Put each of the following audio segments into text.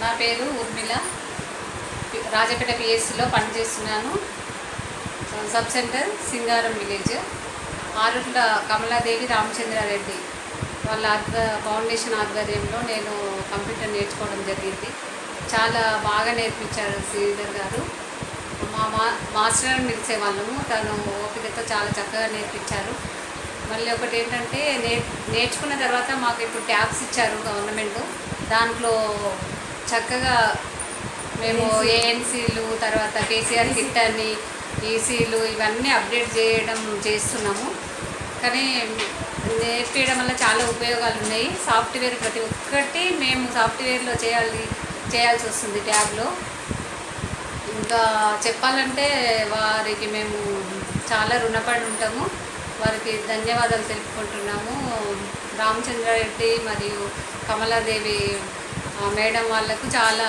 నా పేరు ఊర్మిళ. రాజపేట పిఎస్సిలో పనిచేస్తున్నాను. Sub centre Singaram village. Arutla Kamaladevi Ramachandra Reddy. వాళ్ళ ఆధ్వ ఫౌండేషన్ ఆధ్వర్యంలో నేను కంప్యూటర్ నేర్చుకోవడం జరిగింది. చాలా బాగా నేర్పించారు శ్రీధర్ గారు. మా మా మాస్టర్ అని పిలిచేవాళ్ళము. తను ఓపికతో చాలా చక్కగా నేర్పించారు. మళ్ళీ ఒకటి ఏంటంటే నే నేర్చుకున్న తర్వాత మాకు ఇప్పుడు ట్యాబ్స్ ఇచ్చారు గవర్నమెంట్. దాంట్లో చక్కగా మేము ఏఎన్సీలు తర్వాత కేసీఆర్ కిట్ అని ఈసీలు ఇవన్నీ అప్డేట్ చేయడం చేస్తున్నాము. కానీ నేర్పించడం వల్ల చాలా ఉపయోగాలు ఉన్నాయి. సాఫ్ట్వేర్ ప్రతి ఒక్కటి మేము సాఫ్ట్వేర్లో చేయాలి చేయాల్సి వస్తుంది ట్యాబ్లో. ఇంకా చెప్పాలంటే వారికి మేము చాలా రుణపడి ఉంటాము. వారికి ధన్యవాదాలు తెలుపుకుంటున్నాము. రామచంద్రారెడ్డి మరియు కమలాదేవి మేడం వాళ్ళకు చాలా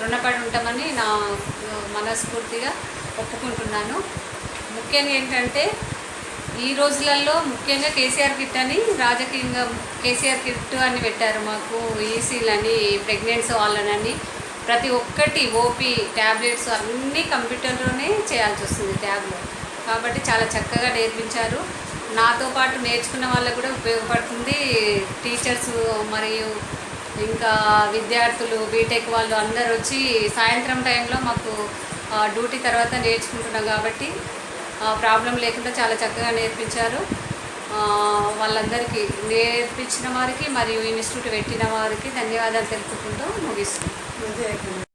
రుణపడి ఉంటామని నా మనస్ఫూర్తిగా ఒప్పుకుంటున్నాను. ముఖ్యంగా ఏంటంటే ఈ రోజులలో ముఖ్యంగా కేసీఆర్ కిట్ అని రాజకీయంగా కేసీఆర్ కిట్ అని పెట్టారు మాకు. ఈసీలని ప్రెగ్నెన్సీ వాళ్ళనని ప్రతి ఒక్కటి ఓపీ ట్యాబ్లెట్స్ అన్నీ కంప్యూటర్లోనే చేయాల్సి వస్తుంది ట్యాబ్లో. కాబట్టి చాలా చక్కగా నేర్పించారు. నాతో పాటు నేర్చుకున్న వాళ్ళకు కూడా ఉపయోగపడుతుంది టీచర్స్ మరియు ఇంకా విద్యార్థులు బీటెక్ వాళ్ళు అందరు వచ్చి సాయంత్రం టైంలో మాకు డ్యూటీ తర్వాత నేర్చుకుంటున్నాం కాబట్టి ప్రాబ్లం లేకుండా చాలా చక్కగా నేర్పించారు. వాళ్ళందరికీ నేర్పించిన వారికి మరియు ఇన్స్టిట్యూట్ పెట్టిన వారికి ధన్యవాదాలు తెలుపుకుంటూ ముగిస్తుంది